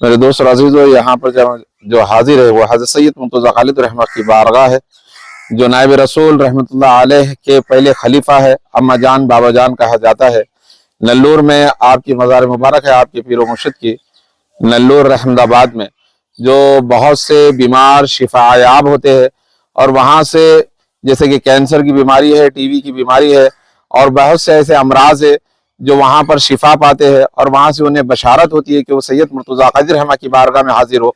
मेरे दोस्त अजीजों यहाँ पर जो जो हाजिर है, वो हज़रत सैद मुर्तजा खालिद रहमा की बारगाह है, जो नायब रसूल रहमतुल्लाह अलैह के पहले खलीफा है। अम्मा जान, बाबा जान कहा जाता है। नल्लूर में आपकी मज़ार मुबारक है, आपके पीर मुर्शिद की। नल्लूर अहमदाबाद में, जो बहुत से बीमार शिफायाब होते हैं, और वहाँ से जैसे कि कैंसर की बीमारी है टीवी की बीमारी है, और बहुत से ऐसे अमराज है जो वहाँ पर शिफा पाते हैं और वहाँ से उन्हें बशारत होती है कि वो सैयद मुर्तजा कदर रहमा की बारगाह में हाजिर हो।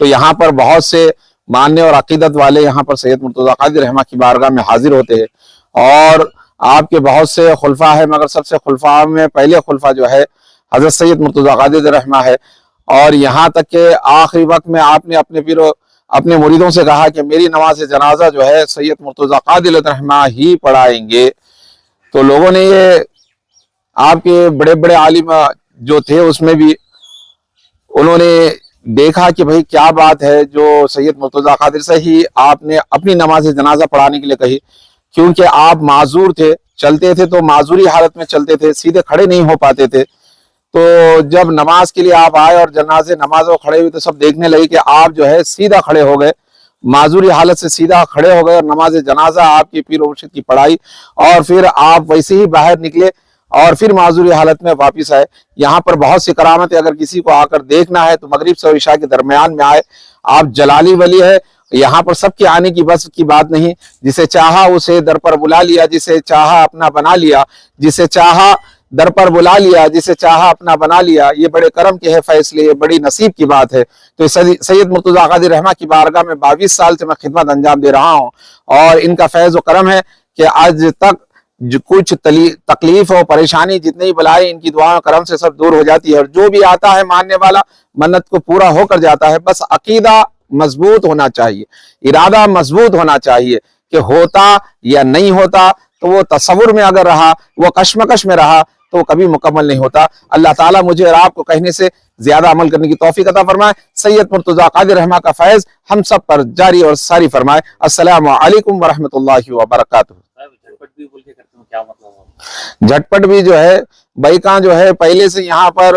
तो यहाँ पर बहुत से मानने और अकीदत वाले यहाँ पर सैयद मुर्तजा कदर रहमा की बारगाह में हाजिर होते हैं। और आपके बहुत से खुलफा है, मगर सबसे खुलफा में पहले खुलफा जो है, हज़रत सैयद मुर्तजा कदर रहमा है। और यहाँ तक के आखिरी वक्त में आपने अपने पीरो, अपने मुरीदों से कहा कि मेरी नमाज़ जनाजा जो है, सैयद मुर्तजा कादिल रहमा ही पढ़ाएँगे। तो लोगों ने ये आपके बड़े बड़े आलिम जो थे, उसमें भी उन्होंने देखा कि भाई क्या बात है जो सैयद मुर्तजा खादिर से ही आपने अपनी नमाज़ जनाजा पढ़ाने के लिए कही। क्योंकि आप माजूर थे, चलते थे तो माजूरी हालत में चलते थे, सीधे खड़े नहीं हो पाते थे। तो जब नमाज़ के लिए आप आए और जनाजे नमाज़ में खड़े हुए तो सब देखने लगे कि आप जो है सीधा खड़े हो गए। माजूरी हालत से सीधा खड़े हो गए और नमाज़ जनाजा आपकी पीर मुर्शिद की पढ़ाई और फिर आप वैसे ही बाहर निकले। और फिर माजूरी हालत में वापस आए। यहाँ पर बहुत सी करामत, अगर किसी को आकर देखना है तो मगरिब से ईशा के दरमियान में आए। आप जलाली वली है, यहाँ पर सबके आने की बस की बात नहीं। जिसे चाहा उसे दर पर बुला लिया, जिसे चाहा अपना बना लिया, जिसे चाहा दर पर बुला लिया, जिसे चाहा अपना बना लिया, ये बड़े करम के है फैसले, ये बड़ी नसीब की बात है। तो सैयद मुर्तजा कादिर रहमा की बारगाह में बाईस साल से मैं खिदमत अंजाम दे रहा हूँ। और इनका फैज व करम है कि आज तक कुछ तकलीफ़ और परेशानी जितनी बलाएँ इनकी दुआओं करम से सब दूर हो जाती है और जो भी आता है मानने वाला, मन्नत को पूरा होकर जाता है। बस अकीदा मज़बूत होना चाहिए, इरादा मज़बूत होना चाहिए कि होता या नहीं होता। तो वो तस्वुर में अगर रहा, वो कश्मकश में रहा तो कभी मुकम्मल नहीं होता। अल्लाह ताला मुझे और आपको कहने से ज़्यादा अमल करने की तोफ़ी अता फरमाए। सैयद मुर्तजा कादिर रहमा का फैज हम सब पर जारी और सारी फरमाए। अस्सलाम वालेकुम वरहमतुल्लाहि वबरकातुहू। झटपट भी बोल के करते हो, क्या मतलब झटपट भी जो है बैका जो है, पहले से यहाँ पर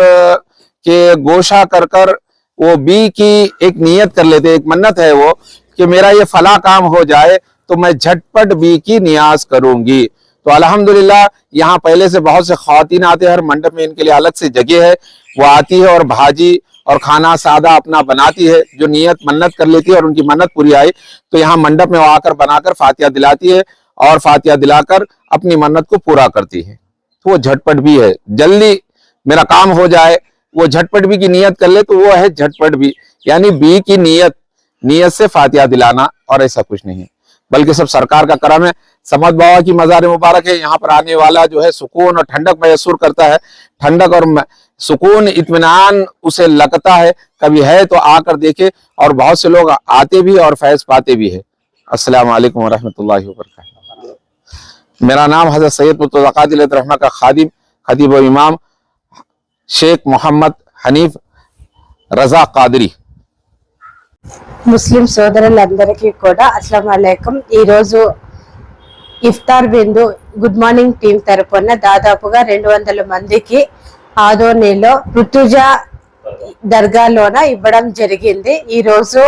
के गोशा कर कर वो बी की एक नियत कर लेते, एक मन्नत है वो, कि मेरा ये फला काम हो जाए तो मैं झटपट बी की नियाज करूँगी। तो अल्हम्दुलिल्लाह, यहाँ पहले से बहुत से खातन आते हैं, हर मंडप में इनके लिए अलग से जगह है। वो आती है और भाजी और खाना सादा अपना बनाती है, जो नियत मन्नत कर लेती है और उनकी मन्नत पूरी आई। तो यहाँ मंडप में वो आकर बनाकर फातिया दिलाती है। और फातिया दिलाकर अपनी मन्नत को पूरा करती है। तो वो झटपट भी है। जल्दी मेरा काम हो जाए, वो झटपट भी की नियत कर ले तो वो है झटपट भी। यानी बी की नियत नियत से फातिया दिलाना और ऐसा कुछ नहीं है। बल्कि सब सरकार का करम है। समद बाबा की मजार मुबारक है। यहाँ पर आने वाला जो है सुकून और ठंडक मैसूर करता है। ठंडक और सुकून इतमान उसे लगता है। कभी है तो आकर देखे और बहुत से लोग आते भी और फैज पाते भी है। वालेकुम वरहमतुल्लाहि वबरकातुहू। मेरा नाम हजरत सैयद मुतकादिल रहमा का खादिम खतीब व इमाम शेख मोहम्मद हनीफ रजा कादरी ముస్లిం సోదరులందరికీ కూడా అస్సలం అలైకం ఈ రోజు ఇఫ్తార్ బిందు గుడ్ మార్నింగ్ టీం తరపున దాదాపుగా రెండు వందల మందికి ఆదోనిలో ఋతుజా దర్గాలోన ఇవ్వడం జరిగింది ఈ రోజు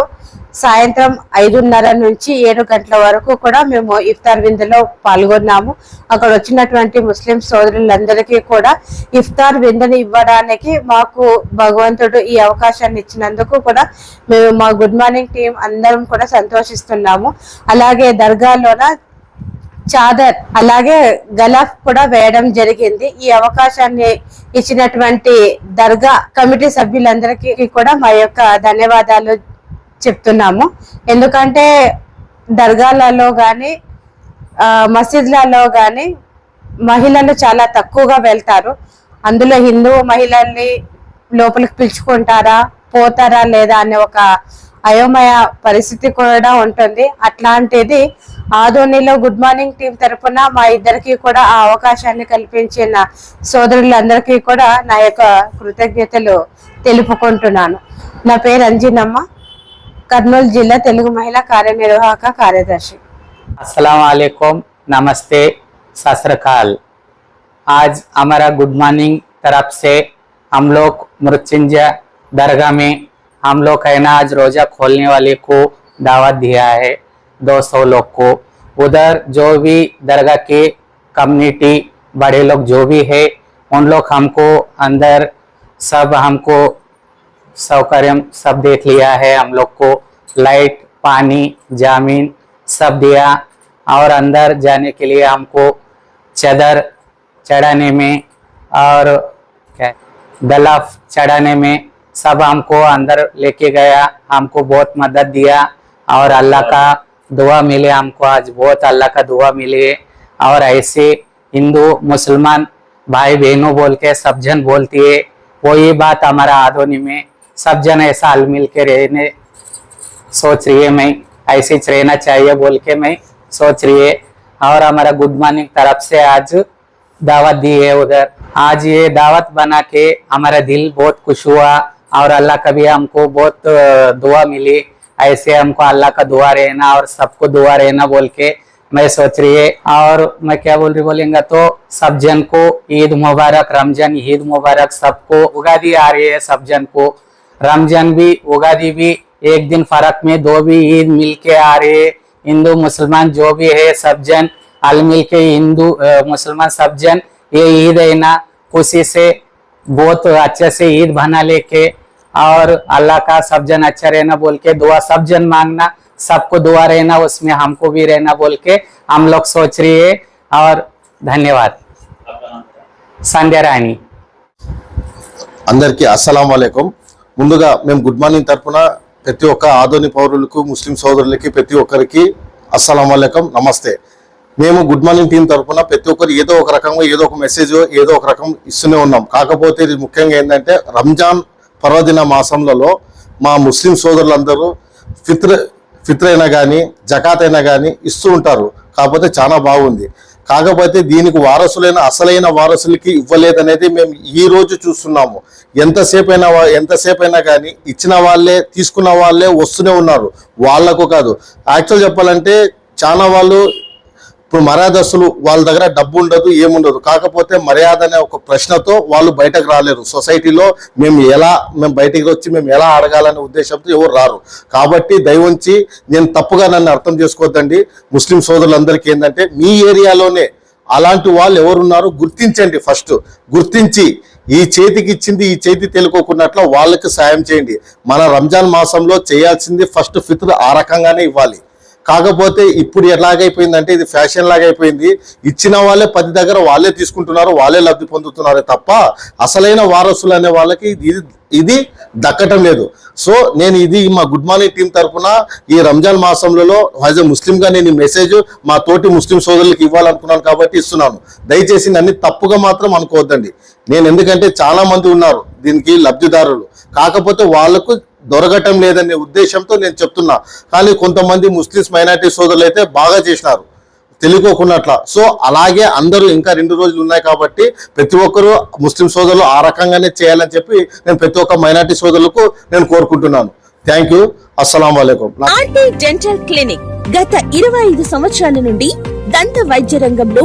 సాయంత్రం ఐదున్నర నుంచి ఏడు గంటల వరకు కూడా మేము ఇఫ్తార్ విందులో పాల్గొన్నాము. అక్కడ వచ్చినటువంటి ముస్లిం సోదరులందరికీ కూడా ఇఫ్తార్ విందుని ఇవ్వడానికి మాకు భగవంతుడు ఈ అవకాశాన్ని ఇచ్చినందుకు కూడా మేము మా గుడ్ మార్నింగ్ టీం అందరం కూడా సంతోషిస్తున్నాము. అలాగే దర్గాలోన చాదర్ అలాగే గలాఫ్ కూడా వేయడం జరిగింది. ఈ అవకాశాన్ని ఇచ్చినటువంటి దర్గా కమిటీ సభ్యులందరికీ కూడా మా యొక్క ధన్యవాదాలు చెప్తున్నాము. ఎందుకంటే దర్గాలలో కానీ మసీద్లలో కానీ మహిళలు చాలా తక్కువగా వెళ్తారు. అందులో హిందూ మహిళల్ని లోపలికి పిలుచుకుంటారా పోతారా లేదా అనే ఒక అయోమయ పరిస్థితి కూడా ఉంటుంది. అట్లాంటిది ఆధోనిలో గుడ్ మార్నింగ్ టీం తరపున మా ఇద్దరికి కూడా ఆ అవకాశాన్ని కల్పించిన సోదరులందరికీ కూడా నా యొక్క కృతజ్ఞతలు తెలుపుకుంటున్నాను. నా పేరు అంజినమ్మ. కర్నూలు జిల్లా తెలుగు మహిళా కార్యనిర్వాహక కార్యదర్శి अस्सलाम वालेकुम नमस्ते सत श्री अकाल आज हमारा गुड मॉर्निंग तरफ से हम लोग मृत्युंजय दरगाह में हम लोग है ना आज रोजा खोलने वाले को दावत दिया है दो सौ लोग को उधर जो भी दरगाह के कम्युनिटी बड़े लोग जो भी है उन लोग हमको अंदर सब हमको सौकर्य सब देख लिया है, हम लोग को लाइट, पानी, जामीन सब दिया और अंदर जाने के लिए हमको चादर चढ़ाने में और क्या गलफ चढ़ाने में सब हमको अंदर लेके गया, हमको बहुत मदद दिया और अल्लाह का दुआ मिले हमको, आज बहुत अल्लाह का दुआ मिले और ऐसे हिंदू, मुसलमान भाई बहनों बोल के सब जन बोलती है वही बात हमारा आधोनी में सब जन ऐसा हल मिल के रहने, सोच रही है मैं, ऐसे रहना चाहिए बोल के मैं सोच रही है और हमारा गुड मॉर्निंग तरफ़ से आज दावत दी है उधर। आज ये दावत बना के हमारा दिल बहुत खुश हुआ और अल्लाह का भी हमको बहुत दुआ मिली। ऐसे हमको अल्लाह का दुआ रहना और सबको दुआ रहना बोल के मैं सोच रही है। और मैं क्या बोल रही बोलेंगे तो सब जन को ईद मुबारक, रमज़ान ईद मुबारक सबको उगादी आ रही है, सब जन को। रमजान भी उगादी भी एक दिन फर्क में दो भी ईद मिल के आ रहे हैं हिंदू मुसलमान जो भी है सब जन अल मिल के हिंदू अ, मुसलमान सब जन ये ईद है ना खुशी से बहुत अच्छे से ईद बना लेके और अल्लाह का सब जन अच्छा रहना बोल के दुआ सब जन मांगना सबको दुआ रहना उसमें हमको भी रहना बोल के हम लोग सोच रही है और धन्यवाद संध्या रानी అందరికీ అస్సలం వాలేకుం ముందుగా మేము గుడ్ మార్నింగ్ తరపున ప్రతి ఒక్క ఆధుని పౌరులకు ముస్లిం సోదరులకి ప్రతి ఒక్కరికి అస్సలం వలకం నమస్తే. మేము గుడ్ మార్నింగ్ టీం తరఫున ప్రతి ఒక్కరు ఏదో ఒక రకంగా ఏదో ఒక మెసేజ్ ఏదో ఒక రకం ఇస్తూనే ఉన్నాం. కాకపోతే ఇది ముఖ్యంగా ఏంటంటే రంజాన్ పర్వదిన మాసంలో మా ముస్లిం సోదరులందరూ ఫిత్ర ఫిత్ర అయినా కానీ జకాత్ అయినా కానీ ఇస్తూ ఉంటారు. కాకపోతే చాలా బాగుంది. కాకపోతే దీనికి వారసులైన అసలైన వారసులకి ఇవ్వలేదనేది మేము ఈ రోజు చూస్తున్నాము. ఎంతసేపు అయినా ఎంతసేపు అయినా కానీ ఇచ్చిన వాళ్ళే తీసుకున్న వాళ్ళే వస్తూనే ఉన్నారు. వాళ్ళకు కాదు. యాక్చువల్ చెప్పాలంటే చాలా వాళ్ళు ఇప్పుడు మర్యాదస్తులు వాళ్ళ దగ్గర డబ్బు ఉండదు ఏముండదు. కాకపోతే మర్యాద అనే ఒక ప్రశ్నతో వాళ్ళు బయటకు రాలేరు. సొసైటీలో మేము ఎలా మేము బయటికి వచ్చి మేము ఎలా అడగాలనే ఉద్దేశంతో ఎవరు రారు. కాబట్టి దయవుంచి నేను తప్పుగా నన్ను అర్థం చేసుకోవద్దండి. ముస్లిం సోదరులందరికీ ఏంటంటే మీ ఏరియాలోనే అలాంటి వాళ్ళు ఎవరున్నారు గుర్తించండి ఫస్ట్. గుర్తించి ఈ చేతికి ఇచ్చింది ఈ చేతి తెలుకోకున్నట్లు వాళ్ళకి సాయం చేయండి. మన రంజాన్ మాసంలో చేయాల్సింది ఫస్ట్ ఫిత్ర్ ఆ రకంగానే ఇవ్వాలి. కాకపోతే ఇప్పుడు ఎలాగైపోయిందంటే ఇది ఫ్యాషన్ లాగా అయిపోయింది ఇచ్చిన వాళ్ళే పది దగ్గర వాళ్ళే తీసుకుంటున్నారు వాళ్ళే లబ్ధి పొందుతున్నారే తప్ప అసలైన వారసులు అనే వాళ్ళకి ఇది ఇది దక్కటం లేదు. సో నేను ఇది మా గుడ్ మార్నింగ్ టీం తరఫున ఈ రంజాన్ మాసంలో యాజ్ ఎ ముస్లింగా నేను ఈ మెసేజ్ మా తోటి ముస్లిం సోదరులకు ఇవ్వాలనుకున్నాను కాబట్టి ఇస్తున్నాను. దయచేసి నన్ను తప్పుగా మాత్రం అనుకోవద్దండి. నేను ఎందుకంటే చాలా మంది ఉన్నారు దీనికి లబ్ధిదారులు. కాకపోతే వాళ్ళకు దొరకటం లేదనే ఉద్దేశంతో నేను చెప్తున్నా. కానీ కొంతమంది ముస్లిమ్స్ మైనార్టీ సోదరులు అయితే బాగా చేసినారు. తెలియకోకున్నట్ల సో అలాగే అందరూ ఇంకా రెండు రోజులు ఉన్నాయి కాబట్టి ప్రతి ఒక్కరూ ముస్లిం సోదరులు ఆ రకంగానే చేయాలని చెప్పి నేను ప్రతి ఒక్క మైనార్టీ సోదరులకు నేను కోరుకుంటున్నాను. థ్యాంక్ యూ అస్సలం వాలేకుం డెంటల్ క్లినిక్ గత ఇరవై ఐదు సంవత్సరాల నుండి దంత వైద్య రంగంలో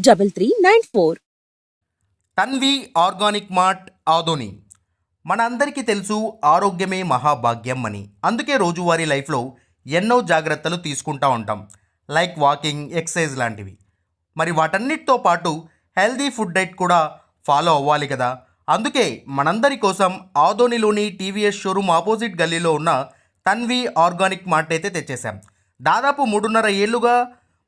double three nine four Tanvi organic mart Adoni మనందరికీ తెలుసు ఆరోగ్యమే మహాభాగ్యం అని. అందుకే రోజువారీ లైఫ్లో ఎన్నో జాగ్రత్తలు తీసుకుంటా ఉంటాం. లైక్ వాకింగ్ ఎక్సర్సైజ్ లాంటివి. మరి వాటన్నిటితో పాటు హెల్దీ ఫుడ్ డైట్ కూడా ఫాలో అవ్వాలి కదా. అందుకే మనందరి కోసం ఆదోనిలోని టీవీఎస్ షోరూమ్ ఆపోజిట్ గల్లీలో ఉన్న తన్వి ఆర్గానిక్ మార్ట్ అయితే తెచ్చేసాం దాదాపు మూడున్నర ఏళ్ళుగా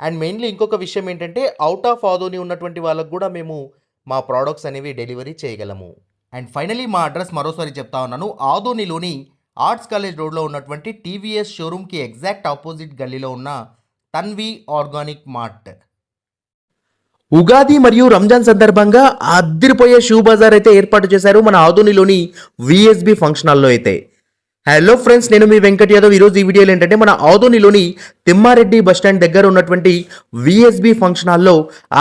and mainly ఇంకొక విషయం ఏంటంటే అవుట్ ఆఫ్ ఆదోని ఉన్నటువంటి వాళ్ళకు కూడా మేము మా ప్రోడక్ట్స్ అనేవి డెలివరీ చేయగలము. అండ్ ఫైనలీ మా అడ్రస్ మరోసారి చెప్తా ఉన్నాను. ఆదోనిలోని ఆర్ట్స్ కాలేజ్ రోడ్లో ఉన్నటువంటి టీవీఎస్ షోరూమ్కి ఎగ్జాక్ట్ ఆపోజిట్ గల్లీలో ఉన్న తన్వి ఆర్గానిక్ మార్ట్ ఉగాది మరియు రంజాన్ సందర్భంగా అద్దరిపోయే షూ బజార్ అయితే ఏర్పాటు చేశారు మన ఆదోనిలోని విఎస్బి ఫంక్షన్ హాల్లో అయితే. హలో ఫ్రెండ్స్ నేను మీ వెంకట్ యాదవ్. ఈరోజు ఈ వీడియోలో ఏంటంటే మన ఆదోనిలోని తిమ్మారెడ్డి బస్ స్టాండ్ దగ్గర ఉన్నటువంటి విఎస్బి ఫంక్షన్ హాల్లో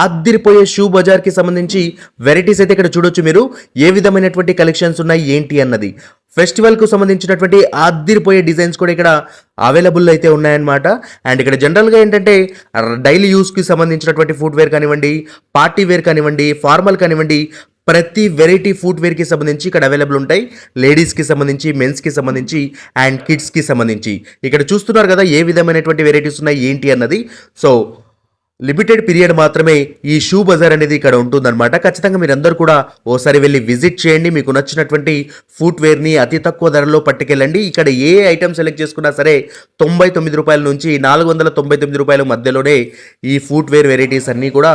ఆద్దిరిపోయే షూ బజార్కి సంబంధించి వెరైటీస్ అయితే ఇక్కడ చూడొచ్చు మీరు. ఏ విధమైనటువంటి కలెక్షన్స్ ఉన్నాయి ఏంటి అన్నది. ఫెస్టివల్కు సంబంధించినటువంటి ఆద్దిరిపోయే డిజైన్స్ కూడా ఇక్కడ అవైలబుల్ అయితే ఉన్నాయన్నమాట. అండ్ ఇక్కడ జనరల్గా ఏంటంటే డైలీ యూస్కి సంబంధించినటువంటి ఫుట్వేర్ కానివ్వండి పార్టీ వేర్ కానివ్వండి ఫార్మల్ కానివ్వండి ప్రతి వెరైటీ ఫుట్వేర్కి సంబంధించి ఇక్కడ అవైలబుల్ ఉంటాయి. లేడీస్కి సంబంధించి మెన్స్కి సంబంధించి అండ్ కిడ్స్కి సంబంధించి. ఇక్కడ చూస్తున్నారు కదా ఏ విధమైనటువంటి వెరైటీస్ ఉన్నాయి ఏంటి అన్నది. సో లిమిటెడ్ పీరియడ్ మాత్రమే ఈ షూ బజార్ అనేది ఇక్కడ ఉంటుందన్నమాట. ఖచ్చితంగా మీరందరూ కూడా ఓసారి వెళ్ళి విజిట్ చేయండి. మీకు నచ్చినటువంటి ఫుట్వేర్ని అతి తక్కువ ధరలో పట్టుకెళ్ళండి. ఇక్కడ ఏ ఐటమ్ సెలెక్ట్ చేసుకున్నా సరే తొంభై తొమ్మిది రూపాయల నుంచి నాలుగు వందల తొంభై తొమ్మిది రూపాయల మధ్యలోనే ఈ ఫుట్వేర్ వెరైటీస్ అన్నీ కూడా